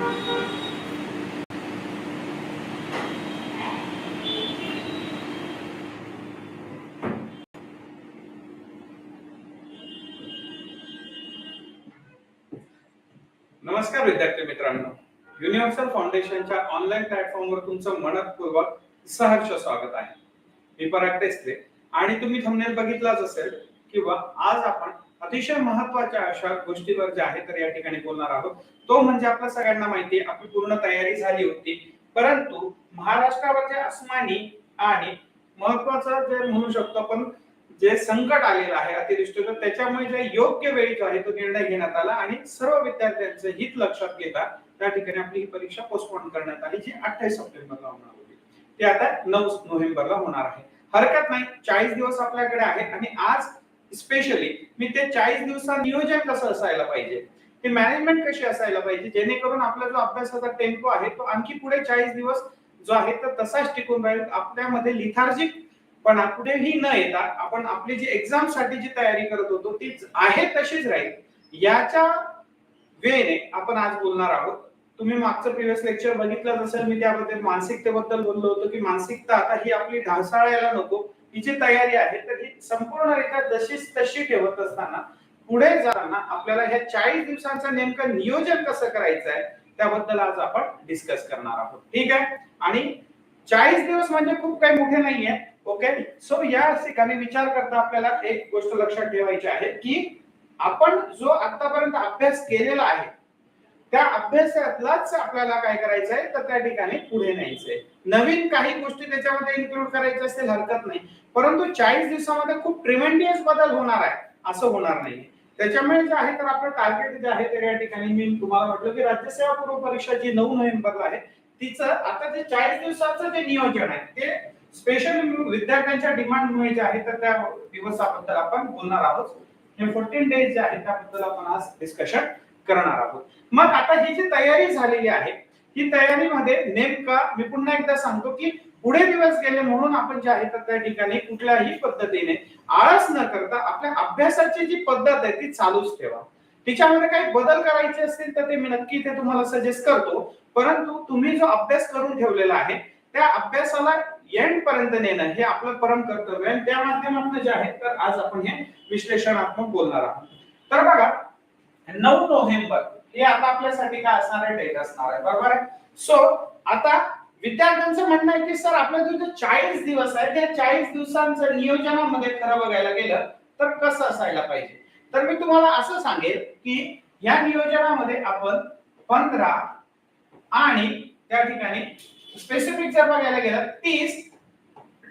नमस्कार विद्यार्थी मित्रांनो. युनिव्हर्सल फाउंडेशनच्या ऑनलाईन प्लॅटफॉर्मवर तुमचं मनपूर्वक सहर्ष स्वागत आहे. मी पराग टेस्ले. आणि तुम्ही थंबनेल बघितलाच असेल किंवा आज आपण अतिशय महत्त्वाच्या अशा गोष्टीवर जे आहे तर या ठिकाणी बोलणार आहोत. तो म्हणजे आपल्या सगळ्यांना माहिती आहे आपली पूर्ण तयारी झाली होती. परंतु महाराष्ट्रावरचे अस्मानी आणि महत्वाचं जे म्हणू शकतो आपण जे संकट आलेलं आहे अतिवृष्टीचं त्याच्यामुळे जे योग्य वेळी जो आहे तो निर्णय घेण्यात आला आणि सर्व विद्यार्थ्यांचं हित लक्षात घेता त्या ठिकाणी आपली ही परीक्षा पोस्टपोन करण्यात आली जी अठ्ठावीस सप्टेंबरला होणार होती. ती आता नऊ नोव्हेंबरला होणार आहे. हरकत नाही चाळीस दिवस आपल्याकडे आहे आणि आज स्पेशली मी ते चाळीस दिवसात नियोजन कसं असायला पाहिजे? ते मॅनेजमेंट कशी असायला पाहिजे? जेणेकरून आपला जो अभ्यासाचा टेम्पो आहे तो आणखी पुढे चाळीस दिवस जो आहे तर तसाच टिकून राहील. आपल्यामध्ये लिथार्जिक पण कुठेही न येता आपण आपली जी एक्झामसाठी जी तयारी करत होतो ती आहे तशीच राहील. याच्या वेने आपण आज बोलणार आहोत. तुम्ही मागचं प्रिव्हियस लेक्चर बघितलं असेल मी त्याबद्दल मानसिकतेबद्दल बोललो होतो की मानसिकता आता ही आपली ढासाळायला नको. ही जी तयारी आहे तर ही संपूर्णरित्या जशीच तशी ठेवत असताना पुढे जाताना आपल्याला ह्या चाळीस दिवसांचं नेमकं नियोजन कसं करायचं आहे त्याबद्दल आज आपण डिस्कस करणार आहोत. ठीक आहे? आणि चाळीस दिवस म्हणजे खूप काही मोठे नाहीये ओके सो या ठिकाणी विचार करता आपल्याला एक गोष्ट लक्षात ठेवायची आहे की आपण जो आतापर्यंत अभ्यास केलेला आहे त्या अभ्यासातलाच आपल्याला काय करायचं आहे तर त्या ठिकाणी पुढे न्यायचंय. नवीन काही गोष्टी त्याच्यामध्ये इन्क्लूड करायच्या असतील हरकत नाही. परंतु चाळीस दिवसामध्ये खूप ट्रिमेंडियस बदल होणार आहे. असं होणार नाही त्याच्यामुळे जे आहे तर आपलं टार्गेट जे आहे तर या ठिकाणी मी तुम्हाला म्हटलं की राज्यसेवा पूर्व परीक्षा जी नऊ नोव्हेंबरला आहे तिचं आता जे चाळीस दिवसाचं जे नियोजन आहे ते स्पेशल विद्यार्थ्यांच्या डिमांडमुळे जे आहे तर त्या दिवसाबद्दल आपण बोलणार आहोत. हे फोर्टीन डेज जे आहे त्याबद्दल आपण आज डिस्कशन करणार आहोत. मग आता ही जी तयारी झालेली आहे ही तयारीमध्ये नेमका मी पुन्हा एकदा सांगतो की पुढे दिवस गेले म्हणून आपण जे आहे तर त्या ठिकाणी कुठल्याही पद्धतीने आळस न करता आपल्या अभ्यासाची जी पद्धत आहे ती चालूच ठेवा. तिच्यामध्ये काही बदल करायचे असतील तर ते मी नक्की ते तुम्हाला सजेस्ट करतो. परंतु तुम्ही जो अभ्यास करून ठेवलेला आहे त्या अभ्यासाला एंड पर्यंत नेणं हे आपलं परम कर्तव्य आहे. त्या माध्यमातून जे आहे तर आज आपण हे विश्लेषणात्मक बोलणार आहोत. तर बघा नऊ नोव्हेंबर हे आता आपल्यासाठी काय असणार आहे? डेट असणार आहे. बरोबर आहे? सो आता विद्यार्थ्यांचं म्हणणं आहे की सर आपल्या जो चाळीस दिवस आहे त्या चाळीस दिवसांचं नियोजनामध्ये खरं बघायला गेलं तर कसं असायला पाहिजे? तर मी तुम्हाला असं सांगेल की या नियोजनामध्ये आपण पंधरा आणि त्या ठिकाणी स्पेसिफिक जर बघायला गेलं तीस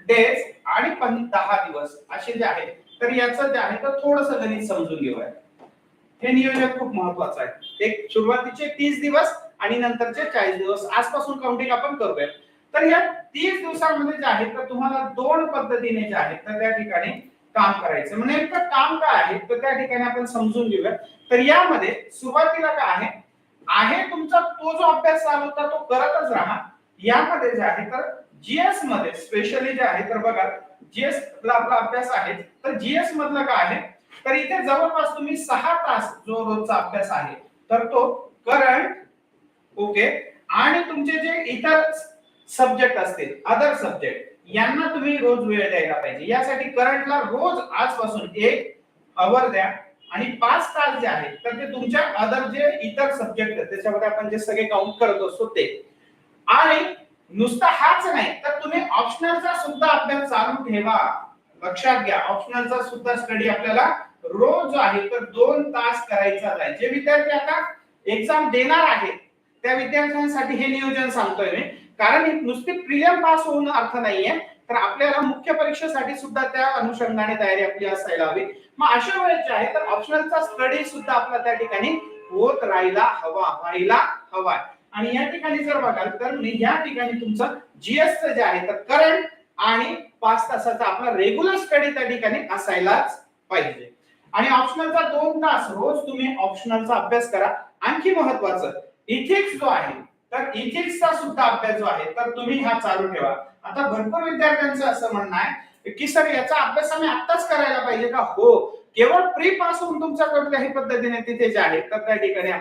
डेज आणि दहा दिवस असे जे आहेत तर याचं जे आहे तर थोडस गणित समजून घेऊया. हे नियोजन खूप महत्वाचं आहे. एक सुरुवातीचे तीस दिवस आणि नंतरचे चाळीस दिवस. आजपासून काउंटिंग आपण करूया. तर या तीस दिवसामध्ये जे आहे तर तुम्हाला दोन पद्धतीने जे आहेत तर त्या ठिकाणी काम करायचं. म्हणजे नेमकं काम काय आहे तर त्या ठिकाणी आपण समजून घेऊया. तर यामध्ये सुरुवातीला काय आहे? आहे तुमचा तो जो अभ्यास चालू होता तो करतच राहा. यामध्ये जे आहे तर जीएसमध्ये स्पेशली जे आहे तर बघा जीएस आपला अभ्यास आहे. तर जीएस मधलं काय आहे? तर इथे जवळपास तुम्ही सहा तास जो रोजचा अभ्यास आहे तर तो करंट ओके आणि तुमचे जे इतर सब्जेक्ट असतील अदर सब्जेक्ट यांना तुम्ही रोज वेळ द्यायला पाहिजे. यासाठी करंटला रोज आजपासून एक अवर द्या आणि पाच तास जे आहेत तर ते तुमच्या अदर जे इतर सब्जेक्ट आहेत त्याच्यामध्ये आपण जे सगळे काउंट करत असतो ते. आणि नुसता हाच नाही तर तुम्ही ऑप्शनलचा सुद्धा अभ्यास चालू ठेवा. लक्षात घ्या ऑप्शनलचा सुद्धा स्टडी आपल्याला रोज जो आहे तर दोन तास करायचा आहे जे विद्यार्थी आता एक्झाम देणार आहेत त्या विद्यार्थ्यांसाठी हे नियोजन सांगतोय मी. कारण नुसते नुसती प्रिलियम पास होऊन अर्थ नाहीये तर आपल्याला मुख्य परीक्षेसाठी सुद्धा त्या अनुषंगाने तयारी आपली असायला हवी. मग अशा वेळेस जे आहे तर ऑप्शनलचा स्टडी सुद्धा आपला त्या ठिकाणी होत राहायला हवा व्हायला हवा. आणि या ठिकाणी जर बघाल तर मी या ठिकाणी तुमचं जीएस जे आहे तर करंट आणि पाच तासाचा आपला रेग्युलर स्टडी त्या ठिकाणी असायलाच पाहिजे. आणि ऑप्शनलचा दोन तास रोज तुम्ही ऑप्शनलचा अभ्यास करा. आणखी महत्वाचं इथिक्स जो आहे तर इथिक्सचा सुद्धा अभ्यास जो आहे तर तुम्ही हा चालू ठेवा. आता भरपूर विद्यार्थ्यांचं असं म्हणणं आहे की सर याचा अभ्यास आम्ही आत्ताच करायला पाहिजे का? हो केवळ प्री पासून होऊन तुमच्या कुठल्याही पद्धतीने तिथे जे आहे तर त्या ठिकाणी